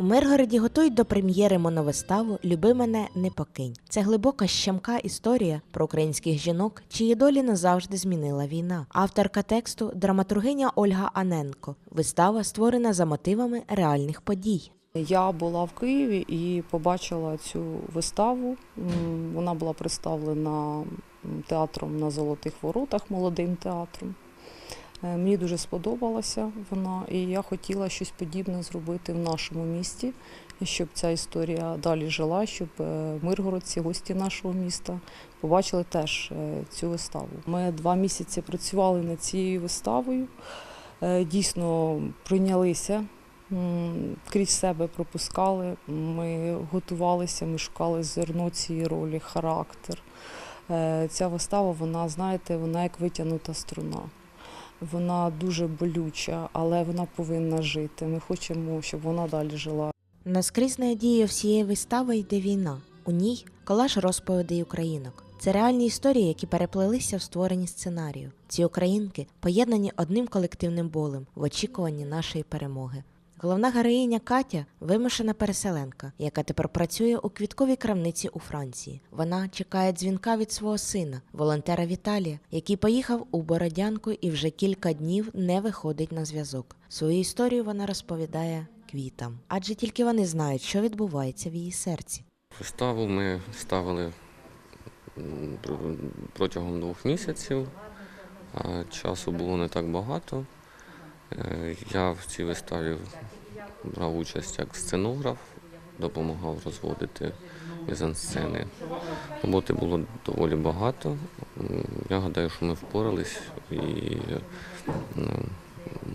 У Миргороді готують до прем'єри моновиставу Люби мене не покинь. Це глибока щемка історія про українських жінок, чиї долі назавжди змінила війна. Авторка тексту драматургиня Ольга Аненко. Вистава створена за мотивами реальних подій. Я була в Києві і побачила цю виставу. Вона була представлена театром на Золотих Воротах, молодим театром. Е, Мені дуже сподобалася вона, і я хотіла щось подібне зробити в нашому місті, щоб ця історія далі жила, щоб е, миргородці, гості нашого міста, побачили теж е, цю виставу. Ми два місяці працювали над цією виставою, дійсно прийнялися крізь себе пропускали. Ми готувалися, ми шукали зерно цієї ролі, характер. Ця вистава, вона, знаєте, вона як витягнута струна. Вона дуже болюча, але вона повинна жити. Ми хочемо, щоб вона далі жила. Наскрізь дією всієї вистави йде війна. У ній колаж розповідей українок. Це реальні історії, які переплелися в створенні сценарію. Ці українки поєднані одним колективним болем в очікуванні нашої перемоги. Головна героїня Катя вимушена переселенка, яка тепер працює у квітковій крамниці у Франції. Вона чекає дзвінка від свого сина, волонтера Віталія, який поїхав у Бородянку і вже кілька днів не виходить на зв'язок. Свою історію вона розповідає квітам, адже тільки вони знають, що відбувається в її серці. Виставу ми ставили протягом двох місяців. Часу було не так багато. Е, Я в цій виставі брав участь як сценограф, допомагав розводити мізансцени. Роботи було доволі багато. Я гадаю, що ми впорались і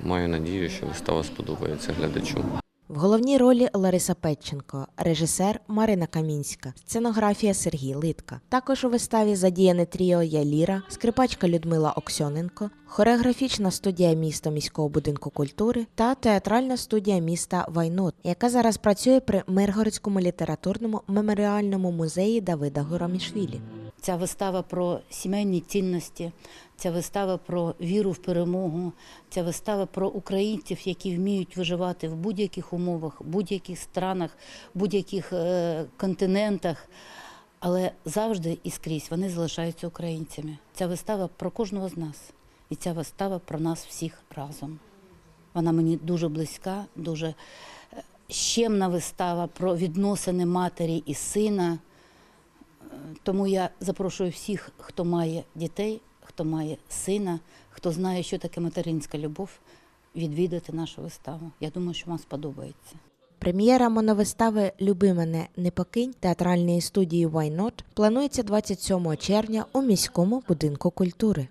маю надію, що вистава сподобається глядачу. В головній ролі Лариса Петченко, режисер Марина Камінська, сценографія Сергій Литка. Також у виставі задіяне тріо Я Ліра, скрипачка Людмила Оксьоненко, хореографічна студія міста міського будинку культури та театральна студія міста Вайнот, яка зараз працює при Миргородському літературному меморіальному музеї Давида Горомішвілі. Ця вистава про сімейні цінності, ця вистава про віру в перемогу, ця вистава про українців, які вміють виживати в будь-яких умовах, будь-яких странах, будь-яких е, континентах. Але завжди і скрізь вони залишаються українцями. Ця вистава про кожного з нас. І ця вистава про нас всіх разом. Вона мені дуже близька, дуже е, щемна вистава про відносини матері і сина. Тому я запрошую всіх, хто має дітей, хто має сина, хто знає, що таке материнська любов, відвідати нашу виставу. Я думаю, що вам сподобається. Прем'єра моновистави Люби мене не покинь театральної студії Why Not планується 27 червня у міському будинку культури.